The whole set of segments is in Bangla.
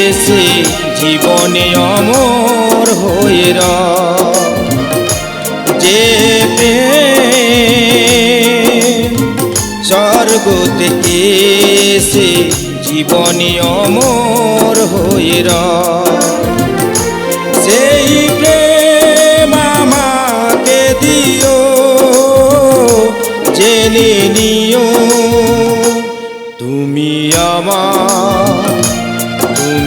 এসে জীবনে অমর হয়ে রয়। যে স্বর্গ থেকে এসে জীবনে অমর হয়ে রয়। সেই প্রেম আমাকে দিও, জেনে নিও, তুমি আমার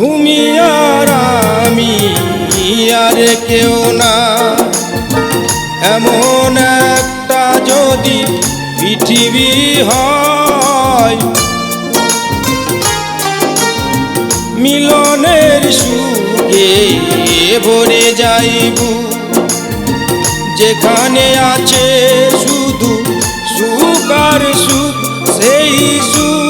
তুমি আর আমি আর কেউ না। এমন একটা যদি পৃথিবী হয়, মিলনের সুখে ভরে যাইব। যেখানে আছে শুধু সুখ আর সুখ, সেই সুখ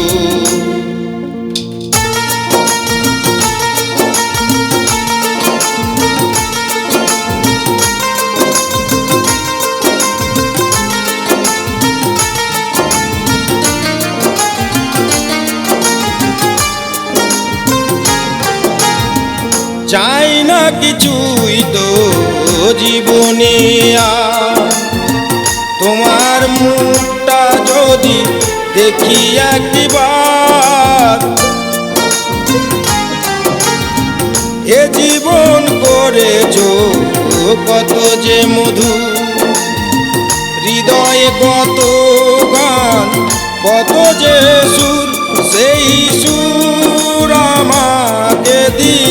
চাই না কিছুই তো জীবনে তোমার মুখটা যদি দেখি একবার, এ জীবন করেছ কত যে মধু হৃদয়ে কত গান, কত যে সুর, সেই সুর আমাকে দিও।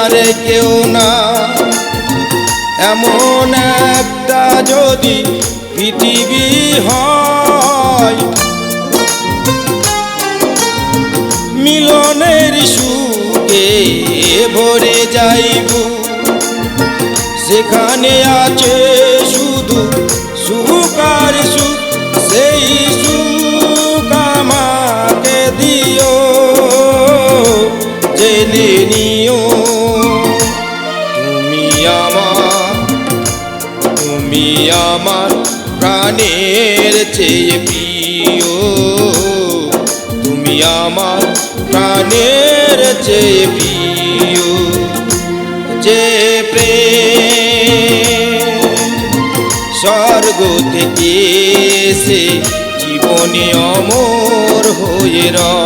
আর কেউ না। এমন একটা যদি পৃথিবী হয়, মিলনের সুখে ভরে যাইব। সেখানে আছে শুধু সুখ আর সুখ, সেই আমার প্রাণের চেয়ে প্রিয় তুমি আমার প্রাণের চেয়ে প্রিয় যে প্রেম স্বর্গ থেকে এসে জীবনে অমর হয়ে রয়।